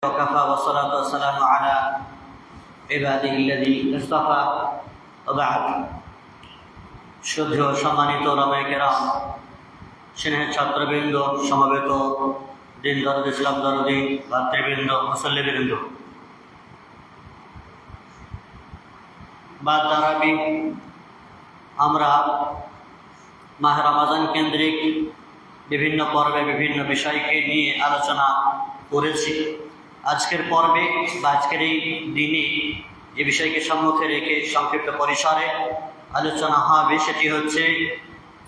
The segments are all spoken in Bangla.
وكفى والصلاة والسلام على عباده الذين اصطفى وبعد শুদ্ধ সম্মানিত রমায়কেরা স্নেহের ছাত্রবৃন্দ সমবেত দিন দরদ ইসলাম দরদি ভাতৃবৃন্দ মুসল্লিবৃন্দ বাদ দারাবি আমরা মাহ রমাজান কেন্দ্রিক বিভিন্ন পর্বে বিভিন্ন বিষয়কে নিয়ে আলোচনা করেছি আজকের পর্বে বা আজকের এই দিনে যে বিষয়কে সম্মুখে রেখে সংক্ষিপ্ত পরিসরে আলোচনা হবে, সেটি হচ্ছে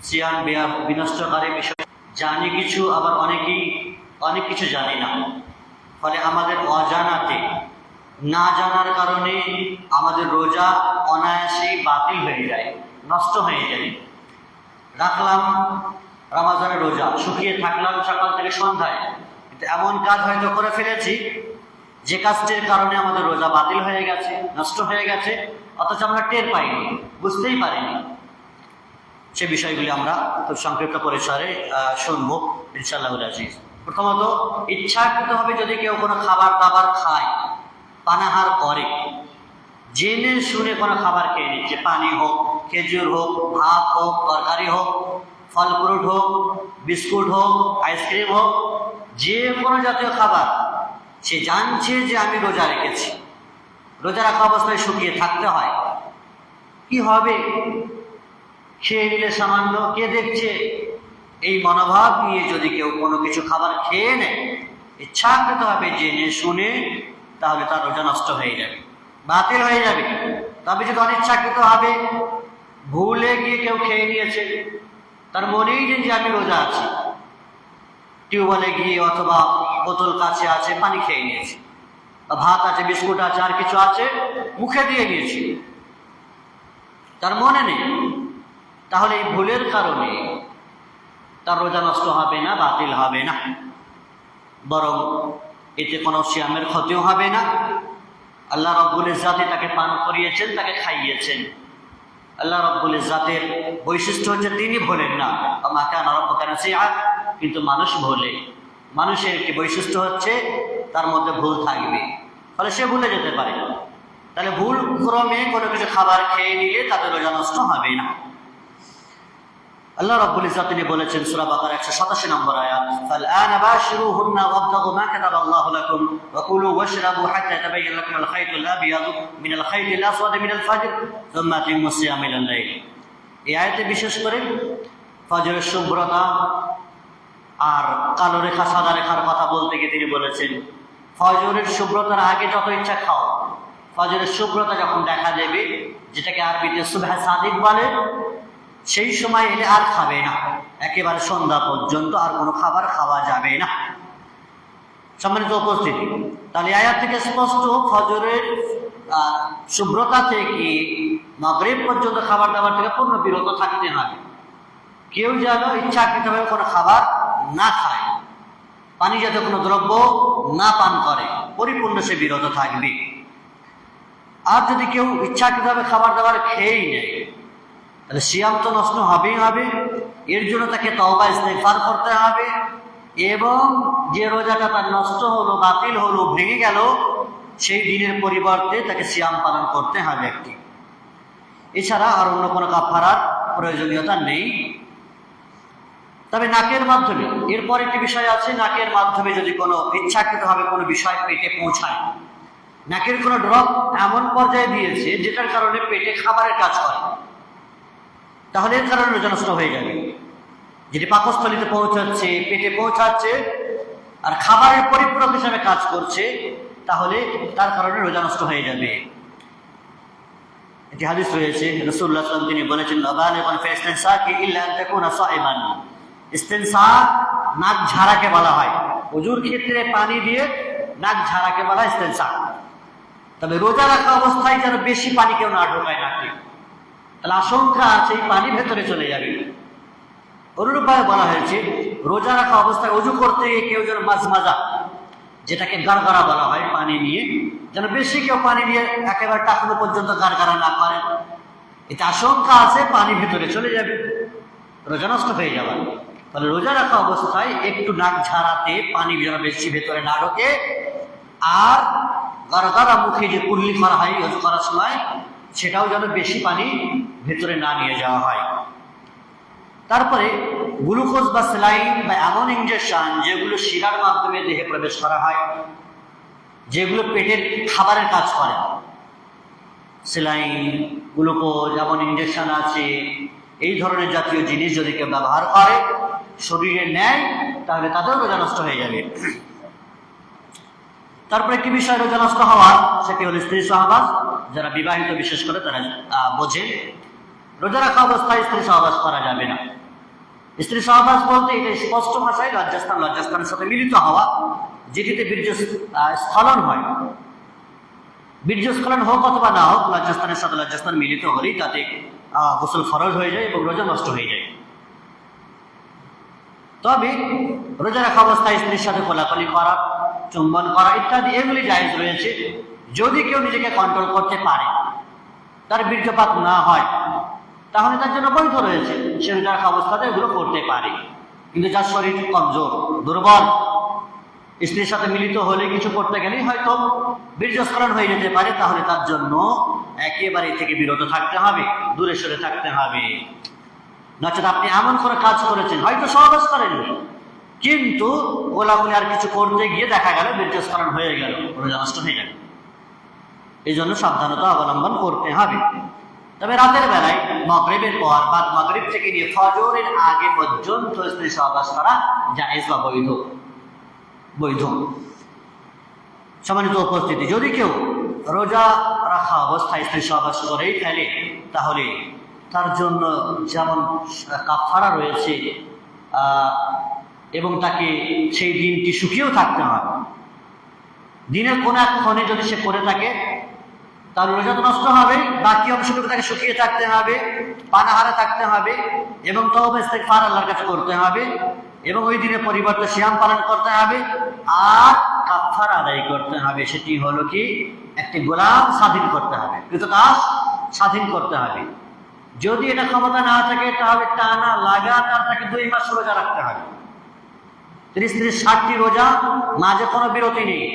সিয়ান বিয়া বিনষ্টকারী বিষয়। জানি কিছু, আবার অনেকেই অনেক কিছু জানি না। ফলে আমাদের অজানাতে, না জানার কারণে আমাদের রোজা অনায়াসেই বাতিল হয়ে যায়, নষ্ট হয়ে যায়। রাখলাম রামাজানের রোজা, শুকিয়ে থাকলাম সকাল থেকে সন্ধ্যায়। এমন কাজ হয়তো করে ফেলেছি যে কাজটির কারণে আমাদের রোজা বাতিল হয়ে গেছে, নষ্ট হয়ে গেছে, অথচ আমরা টের পাইনি, বুঝতেই পারিনি। সে বিষয়গুলি আমরা খুব সংক্ষিপ্ত পরিসরে শুনব ইনশাল্লাহ আজিজ। প্রথমত, ইচ্ছাকৃতভাবে যদি কেউ কোনো খাবার দাবার খায়, পানাহার করে, জেনে শুনে কোনো খাবার খেয়ে নিচ্ছে পানি হোক, খেজুর হোক, ভাত হোক, তরকারি হোক ফল ফ্রুট হোক, বিস্কুট হোক, আইসক্রিম হোক যে কোনো জাতীয় খাবার সে জানছে যে আমি রোজা রেখেছি। রোজা রাখা অবস্থায় শুকিয়ে থাকতে হয়। কি হবে? খেয়ে নিলে সামান্য কে দেখছে? এই মনোভাব নিয়ে যদি কেউ কোনো কিছু খাবার খেয়ে নেয়, ইচ্ছাকৃতভাবে জেনে শুনে, তাহলে তার রোজা নষ্ট হয়ে যাবে, বাতিল হয়ে যাবে। তবে যদি অনিচ্ছাকৃত হবে ভুলে গিয়ে কেউ খেয়ে নিয়েছে, তার মনেই যে আমি রোজা আছি। টিউবওয়েলে গিয়ে অথবা বোতল কাছে আছে, পানি খেয়ে নিয়েছি। বা ভাত আছে, বিস্কুট আছে, আর কিছু আছে, মুখে দিয়ে নিয়েছি তার মনে নেই। তাহলে এই ভুলের কারণে তার রোজা নষ্ট হবে না, বাতিল হবে না। বরং এতে কোনো শ্যামের ক্ষতিও হবে না। আল্লাহ রব্বুল ইজাতে তাকে পান করিয়েছেন, তাকে খাইয়েছেন। আল্লাহ রব্বুল ইজাতের বৈশিষ্ট্য হচ্ছে তিনি ভোলেন না। মাকে নরব কেন সে কিন্তু মানুষ ভোলে। মানুষের একটি বৈশিষ্ট্য হচ্ছে তার মধ্যে ভুল থাকবে। ফলে সে ভুলে যেতে পারে। তাহলে ভুল ক্রমে কোনো কিছু খাবার খেয়ে নিলে তাদের রোজা নষ্ট হবে না। আল্লাহ রাব্বুল ইজ্জাত তিনি বলেছেন সূরা বাকারা 187 নম্বর আয়াত, ফালআনা বাশিরুহুন্না ওয়াবতাগু মা কাতাবা আল্লাহু লাকুম, ওয়া কুলু ওয়াশরাবু হাত্তা তাবাyyana লাকুম আল-খাইত আল-আbyad মিন আল-খাইত আল-আসওয়াদ মিন আল-ফজর থুম্মা আতিম্মু সিয়াম ইলা আল-লাইল এই আয়াতে বিশেষ করে ফজরের শুভ্রতা আর কালো রেখা, সাদা রেখার কথা বলতে গিয়ে তিনি বলেছেন, ফজরের শুভ্রতার আগে যত ইচ্ছা খাও। ফজরের শুভ্রতা যখন দেখা দেবে, যেটাকে আরবিতে সুবহ সাদিক বলে, সেই সময় এলে আর খাবে না। একেবারে সন্ধ্যা পর্যন্ত আর কোনো খাবার খাওয়া যাবে না। সম্মানিত উপস্থিতি, তাহলে আয়াত থেকে স্পষ্ট ফজরের শুভ্রতা থেকে মাগরিব পর্যন্ত খাবার দাবার থেকে পূর্ণ বিরত থাকতে হবে। কেউ যেন ইচ্ছাকৃতভাবে কোনো খাবার না খায়। পানি জাতীয় কোনো দ্রব্য না পান করে, পরিপূর্ণ সে বিরত থাকবে। আর যদি কেউ ইচ্ছাকৃতভাবে খাবার দাবার খেয়েই নেয়, তাহলে সিয়াম তো নষ্ট হবেই হবে। এর জন্য তাকে তওবা ইস্তেগফার করতে হবে। এবং যে রোজাটা তার নষ্ট হলো, বাতিল হলো, ভেঙে গেল, সেই দিনের পরিবর্তে তাকে সিয়াম পালন করতে হবে একটি। এছাড়া আর অন্য কোনো কাফারার প্রয়োজনীয়তা নেই। তবে নাকের মাধ্যমে, এরপর একটি বিষয় আছে, নাকের মাধ্যমে যদি কোনো ইচ্ছাকৃতভাবে কোনো বিষয় পেটে পৌঁছায়, নাকের কোনো ড্রপ এমন পর্যায়ে দিয়েছে যেটার কারণে পেটে খাবারের কাজ করে। তাহলে এর কারণে রোজা নষ্ট হয়ে যাবে। যেটি পাকস্থলিতে পৌঁছাচ্ছে, পেটে পৌঁছাচ্ছে, আর খাবারের পরিপূরক হিসাবে কাজ করছে, তাহলে তার কারণে রোজা নষ্ট হয়ে যাবে। এটি হাদিস রয়েছে রসুল্লাহ তিনি বলেছেন ইস্তেনসা নাক ঝাড়াকে বলা হয়। অজুর ক্ষেত্রে পানি দিয়ে নাক ঝাড়াকে বলা হয় ইস্তেনসা। তবে রোজা রাখা অবস্থায় যেন বেশি পানি কেউ না ঢোকায় নাকে তাহলে আশঙ্কা আছে এই পানি ভেতরে চলে যাবে। অনুরূপভাবে বলা হয়েছে, রোজা রাখা অবস্থায় অজু করতে গিয়ে কেউ যেন মাঝ মাজা যেটাকে গারগারা বলা হয়, পানি নিয়ে, যেন বেশি কেউ পানি নিয়ে একেবারে টাকানো পর্যন্ত গারগারা না করে। এতে আশঙ্কা আছে, পানি ভেতরে চলে যাবে। রোজা নষ্ট হয়ে যাবে তাহলে রোজা রাখা অবস্থায় একটু নাক ঝাড়াতে, পানি যেন বেশি ভেতরে না ঢোকে। আর গড়গড়া মুখে যে কুল্লি করা হয় অজু করার সময়, সেটাও যেন বেশি পানি ভেতরে না নিয়ে যাওয়া হয়। তারপরে গ্লুকোজ বা স্যালাইন বা এমন ইঞ্জেকশন যেগুলো শিরার মাধ্যমে দেহে প্রবেশ করা হয়, যেগুলো পেটের খাবারের কাজ করে। স্যালাইন, গ্লুকোজ, এমন ইঞ্জেকশন আছে, এই ধরনের জাতীয় জিনিস যদি কেউ ব্যবহার করে শরীরে নেয়, তাহলে তাদের রোজা নষ্ট হয়ে যাবে। তারপরে একটি বিষয় রোজা নষ্ট হওয়ার সেটি হলো স্ত্রী সহবাস। যারা বিবাহিত, বিশেষ করে তারা বোঝে। রোজা রাখা অবস্থায় স্ত্রী সহবাস করা যাবে না। স্ত্রী সহবাস বলতে এটা স্পষ্ট ভাষায় লজ্জাস্থান, লজ্জাস্থানের সাথে মিলিত হওয়া, যেটিতে বীর্য স্খলন হয়। বীর্যস্খলন হোক অথবা না হোক, লজ্জাস্থানের সাথে লজ্জাস্থান মিলিত হলেই তাতে গোসল ফরজ হয়ে যায় এবং রোজা নষ্ট হয়ে যায়। তবে রোজা রাখা অবস্থায় স্ত্রীর সাথে কোলাকুলি করা, চুম্বন করা ইত্যাদি এগুলি জায়েজ রয়েছে, যদি কেউ নিজেকে কন্ট্রোল করতে পারে, তার বীর্যপাত না হয়, তাহলে তার জন্য বৈধ রয়েছে, সে রোজা রাখা অবস্থাতে এগুলো করতে পারে। কিন্তু যার শরীর কমজোর, দুর্বল, স্ত্রীর সাথে মিলিত হলে কিছু করতে গেলেই হয়তো বীর্যস্খলন হয়ে যেতে পারে, তাহলে তার জন্য একেবারে থেকে বিরত থাকতে হবে, দূরে সরে থাকতে হবে। নচেত আপনি এমন করে কাজ করেছেন, হয়তো সহবাস করেননি। কিন্তু গোলাগুলি আর কিছু করতে গিয়ে দেখা গেল, বীর্যস্খলন হয়ে গেল, রোজা নষ্ট হয়ে গেল। এই জন্য সাবধানতা অবলম্বন করতে হবে। তবে রাতের বেলায় মগরিবের পর বা মগরিব থেকে নিয়ে ফজরের আগে পর্যন্ত স্ত্রী সহবাস করা জায়েজ বা বৈধ? বৈধ। সম্মানিত উপস্থিতি, যদি কেউ রোজা রাখা অবস্থায় স্ত্রী সহবাস করেই ফেলে, তাহলে তার জন্য যেমন কাফারা রয়েছে এবং তাকে সেই দিনটি সুখীও থাকতে হয়। দিনের কোন এক ক্ষণে যদি সে করে থাকে, তার রোজা তো নষ্ট হবে, বাকি অংশটুকু তাকে শুকিয়ে থাকতে হবে, পানাহারে থাকতে হবে, এবং তবে ফার আল্লাহর কাছে করতে হবে, এবং ওই দিনের পরিবর্তে শ্যাম পালন করতে হবে, আর কাফার আদায় করতে হবে। সেটি হলো কি? একটি গোলাম স্বাধীন করতে হবে কৃতদাস স্বাধীন করতে হবে। যদি এটা ক্ষমতা না থাকে, তাহলে টানা লাগাতার তাকে দুই মাস রোজা রাখতে হবে। ত্রিশ ত্রিশ ষাটটি রোজা, মাঝে কোনো বিরতি নেই,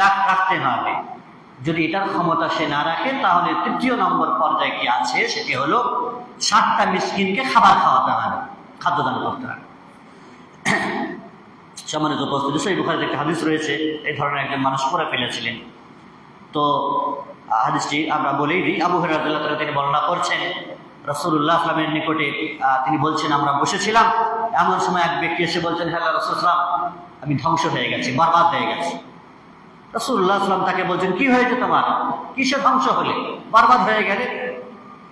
লাখ রাখতে হবে। যদি এটার ক্ষমতা সে না রাখে, তাহলে তৃতীয় নম্বর পর্যায়ে কি আছে, সেটি হলো ষাটটা মিসকিনকে খাবার খাওয়াতে হবে, খাদ্যদান করতে হবে। সম্মানিত উপস্থিতি, সেই বুখারিতে একটা হাদিস রয়েছে, এই ধরনের একজন মানুষ করে ফেলেছিলেন। তো হাদিসটি আমরা বলেই দিই, আবু তালা তিনি বর্ণনা করছেন রসুল্লাহ আসলামের নিকটে তিনি বলছেন, আমরা বসেছিলাম। এমন সময় এক ব্যক্তি এসে বলছেন হ্যাঁ রসুলাম আমি ধ্বংস হয়ে গেছি, বরবাদ হয়ে গেছি। রসুল্লাহ তাকে বলছেন, কি হয়েছে তোমার? কিসে ধ্বংস হলে? বরবাদ হয়ে গেলে?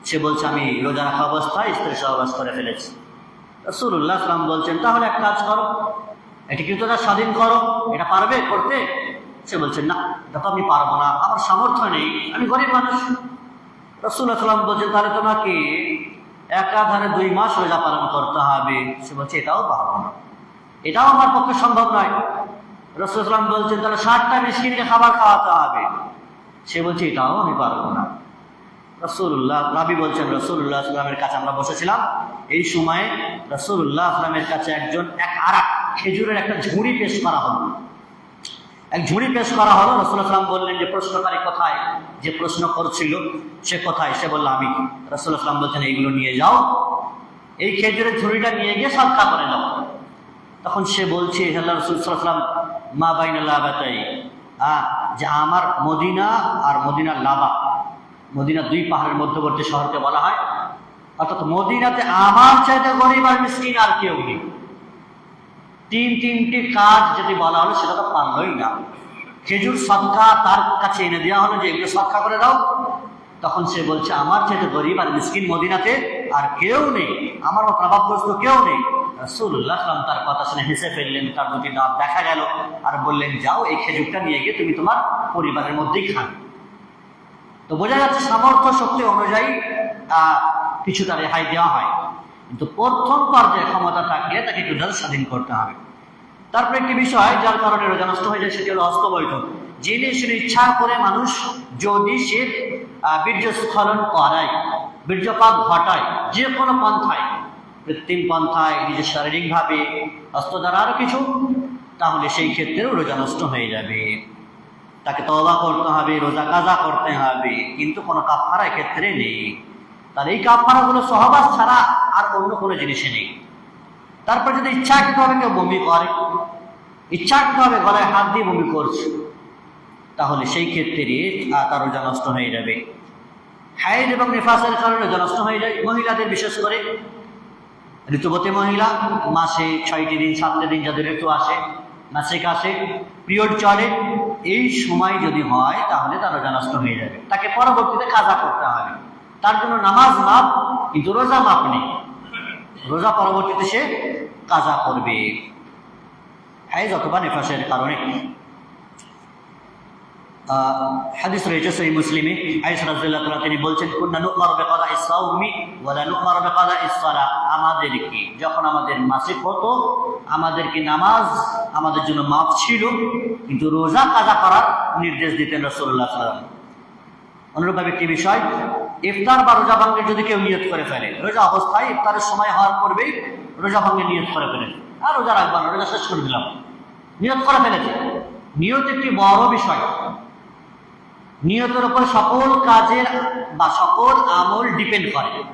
সে বলছে, আমি রোজা রাখা অবস্থায়, স্ত্রী সহবাস করে ফেলেছি। রসুল্লাহ বলছেন, তাহলে এক কাজ করো, এটি কিন্তু স্বাধীন করো, এটা পারবে করতে? সে বলছেন না তো আমি পারব না, আমার সামর্থ্য নেই, আমি গরিব মানুষ। রসুল্লাহ সাল্লাম বলছেন, তাহলে তোমাকে একাধারে দুই মাস রোজা পালন করতে হবে। সে বলছে, এটাও পারব না। এটাও আমার পক্ষে সম্ভব নয়। রসুলাম বলছেন, তাহলে ষাটটা মিসকিনকে খাবার খাওয়াতে হবে। সে বলছে, এটাও আমি পারব না। রসুল্লাহ রাবি বলছেন রসুল্লাহ আসলামের কাছে আমরা বসেছিলাম। এই সময়ে রসুল্লাহ আসলামের কাছে একজন, এক আর খেজুরের একটা ঝুড়ি পেশ করা হলো। এক ঝুড়ি পেশ করা হলো রসুল আসলাম বললেন যে প্রশ্নকারী কোথায়, যে প্রশ্ন করছিল, সে কোথায় সে বলল, আমি রসুল আসলাম বলছেন, এইগুলো নিয়ে যাও। এই খেজুরের ঝুড়িটা নিয়ে গিয়ে সৎকা করে দাও। তখন সে বলছে মা বাইন বাতাই হ্যাঁ যে আমার মদিনা আর মদিনার লাভা মদিনা দুই পাহাড়ের মধ্যবর্তী শহরকে বলা হয়। অর্থাৎ মদিনাতে আমার চাইতে গরিব আর মিসকিন আর কেউ নেই। তিন তিনটি কাজ যদি বলা হলো সেটা তো পারলই না। খেজুর সৎকা তার কাছে এনে দেওয়া হলো যে এগুলো সৎকা করে দাও। তখন সে বলছে আমার চাইতে গরিব আর মিসকিন মদিনাতে আর কেউ নেই আমার মতো অভাবগ্রস্ত কেউ নেই। রসুল্লাহ সাল্লাম তার কথা শুনে হেসে ফেললেন তার দুটি দাঁত দেখা গেল আর বললেন যাও এই খেজুরটা নিয়ে গিয়ে তুমি তোমার পরিবারের মধ্যেই খাবে তো বোঝা যাচ্ছে সামর্থ্য শক্তি অনুযায়ী আহ, কিছুটা রেহাই দেওয়া হয়। কিন্তু প্রথম পর্যায়ে ক্ষমতা থাকলে তাকে টোটাল স্বাধীন করতে হবে। তারপরে একটি বিষয় যার কারণে রোজা নষ্ট হয়ে যায়, সেটি হলো হস্তবৈধ জেনে শুনে ইচ্ছা করে মানুষ যদি সে বীর্যস্খলন করায়, বীর্যপাত ঘটায়, যে কোনো পন্থায়, কৃত্রিম পন্থায়, নিজের শারীরিকভাবে হস্ত দ্বারা আরও কিছু, তাহলে সেই ক্ষেত্রেও রোজা নষ্ট হয়ে যাবে। তাকে তওবা করতে হবে, রোজা কাজা করতে হবে, কিন্তু কোনো কাফারা ক্ষেত্রে নেই। তাহলে এই কাফারাগুলো সহবাস ছাড়া আর অন্য কোনো জিনিসে নেই। তারপর যদি ইচ্ছাকৃতভাবে কেউ বমি করে ইচ্ছাকৃতভাবে গলায় হাত দিয়ে বমি করছে তাহলে সেই ক্ষেত্রে আহ, তার রোজা হয়ে যাবে। হাইড এবং নেফাসের কারণে রোজা হয়ে যায়। মহিলাদের বিশেষ করে ঋতুবতী মহিলা মাসে ছয়টি দিন সাতটি দিন যাদের ঋতু আসে মাসিক আসে পিরিয়ড চলে এই সময় যদি হয় তাহলে তার রোজা হয়ে যাবে। তাকে পরবর্তীতে কাজা করতে হবে। তার জন্য নামাজ মাপ কিন্তু রোজা মাপ নেই। রোজা পরবর্তীতে সে কাজা করবে। হাইজ অথবা নেফাসের কারণে। হাদিস রয়েছে সেই মুসলিমে। আয়েশা রাদিয়াল্লাহু তাআলা তিনি বলছেন বিকাদা ইসসালা আমাদেরকে যখন আমাদের মাসিক হতো, আমাদেরকে নামাজ আমাদের জন্য মাপ ছিল, কিন্তু রোজা কাজা করার নির্দেশ দিতেন আলাইহি ওয়াসাল্লাম। অনুরূপভাবে একটি বিষয়, ইফতার বা রোজা ভাঙ্গে যদি কেউ নিয়ত করে ফেলে, রোজা অবস্থায় ইফতারের সময় হওয়ার পূর্বেই রোজা ভাঙ্গে নিয়ত করে ফেলেছে আর রোজা রাখবা না, রোজা শেষ করে দিলাম। নিয়ত করে ফেলেছে। নিয়ত একটি বড় বিষয়। নিয়তের উপর সকল কাজের বা সকল আমল ডিপেন্ড করে।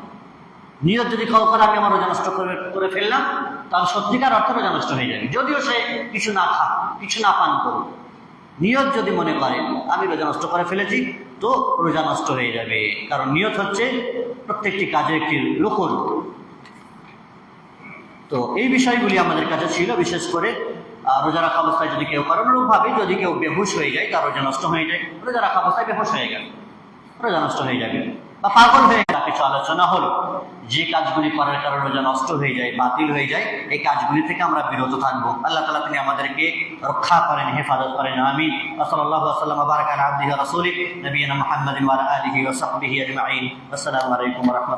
নিয়ত যদি কল করে আমি আমার রোজা নষ্ট করে করে ফেললাম, তাহলে সত্যিকার অর্থে রোজা নষ্ট হয়ে যাবে। যদিও সে কিছু না খা কিছু না পান করুক। নিয়ত যদি মনে করে আমি রোজা নষ্ট করে ফেলেছি, তো রোজা নষ্ট হয়ে যাবে। কারণ নিয়ত হচ্ছে প্রত্যেকটি কাজের একটি রুকন। তো এই বিষয়গুলি আমাদের কাছে ছিল, বিশেষ করে রোজা রাখা অবস্থায় যদি কেউ করে অনুরূপভাবে যদি কেউ বেহুশ হয়ে যায়, তার রোজা নষ্ট হয়ে যায়, রোজা রাখা অবস্থায় বেহুশ হয়ে গেল, রোজা নষ্ট হয়ে যাবে বা পাগল হয়ে গেল, কিছু আলোচনা হলো। যে কাজগুলি করার কারণে রোজা নষ্ট হয়ে যায়, বাতিল হয়ে যায়, এই কাজগুলি থেকে আমরা বিরত থাকব। আল্লাহ তালা তিনি আমাদেরকে রক্ষা করেন, হেফাজত করেন আমি আসসালাম বারাকান আব্দিহ রাসূলি নবীনা আজমাইন। আসসালামু আলাইকুম রাহমাতুল্লাহ।